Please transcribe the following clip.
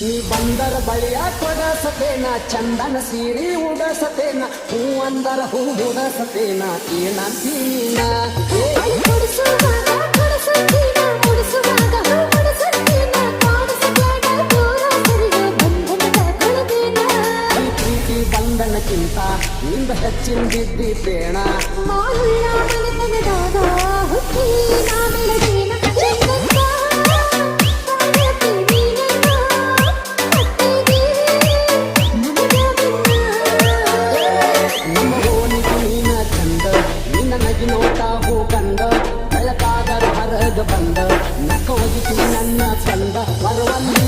ನೀ ಬಂದರ ಬಳಿಯ ಕೊಡಸತೇನ ಚಂದನ ಸೀರೆ ಉಡಸತೇನ ಹೂ ಅಂದರ ಹೂ ಉಡಸತೇನ ಏನಂತೀನ ಪ್ರೀತಿ ಬಂಧನಕ್ಕಿಂತ ನಿಂದ ಹೆಚ್ಚಿನ ಬಿದ್ದಿ ಬೇಣ ನನಗೆ ನೋಟ ಹೋಗಂದ ಬೆಳಕಾದ ಹೊರಗ ಬಂದ ನಕೋಜಿತು ನನ್ನ ಚಂದ ಬರುವಲ್ಲಿ